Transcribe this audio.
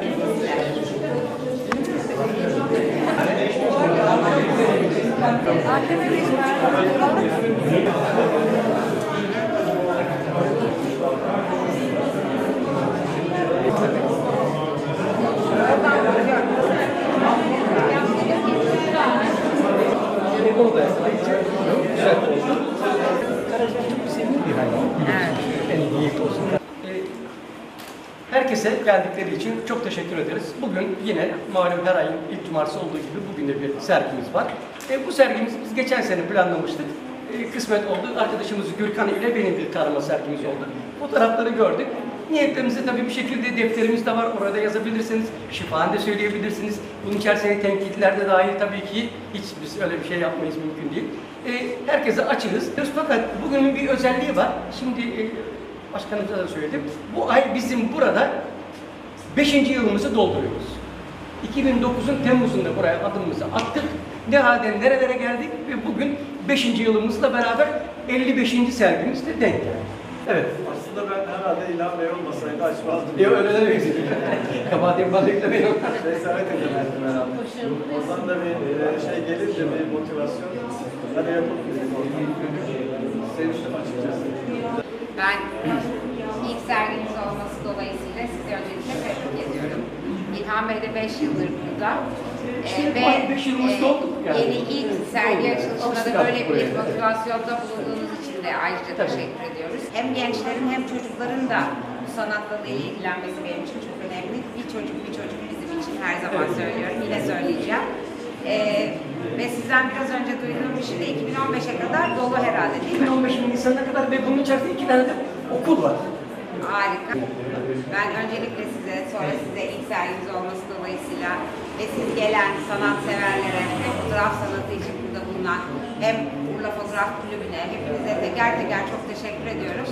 Ee, Herkese geldikleri için çok teşekkür ederiz. Bugün yine malum her ayın ilk cumartesi olduğu gibi bugün de bir sergimiz var. E, bu sergimizi biz geçen sene planlamıştık. E, kısmet oldu. Arkadaşımız Gürkan ile benim bir tarama sergimiz oldu. Fotoğrafları gördük. Niyetlerimizi tabii bir şekilde defterimiz de var. Orada yazabilirsiniz. Şifahan da söyleyebilirsiniz. Bunun içerisine tenkitler de dahil tabii ki hiç biz öyle bir şey yapmayız mümkün değil. E, herkese açığız. Fakat bugünün bir özelliği var. Şimdi e, başkanımıza da söyledim. Bu ay bizim burada 5. yılımızı dolduruyoruz. 2009'un Temmuz'unda buraya adımımızı attık. Ne halde nerelere geldik ve bugün 5. yılımızla beraber 55. sergimizde denk geldik. Evet. Aslında ben herhalde İlhan Bey olmasaydı açmazdım. Ya öyle demeyiz. Kabahat yapmak eklemeyin. Cesaret edemezdim herhalde. Oradan da bir e, şey gelince bir motivasyon. Hani yapıp sevmiştim açıkçası. Ben ilk serginiz olması dolayısıyla sizi öncelikle tebrik ediyorum. İlhan Bey de 5 yıldır burada. İşte Ee, bu beş yılımız yani. Yeni ilk sergi açılışında da böyle bir motivasyonda bulunduğunuz için de ayrıca Tabii. teşekkür ediyoruz. Hem gençlerin hem çocukların da bu sanatla da ilgilenmesi benim için çok önemli. Bir çocuk bir çocuk bizim için her zaman söylüyorum. Yine söyleyeceğim. Ee, ve sizden biraz önce duyduğum bir şey de 2015'e kadar dolu herhalde değil mi? 2015 Nisan'a kadar ve bunun içerisinde iki tane de okul var. Harika. Ben öncelikle size, sonra size ilk serginiz olması dolayısıyla ve siz gelen sanatseverlere ve fotoğraf sanatı için burada bulunan hem Urla Fotoğraf Kulübü'ne hepinize teker teker çok teşekkür ediyorum.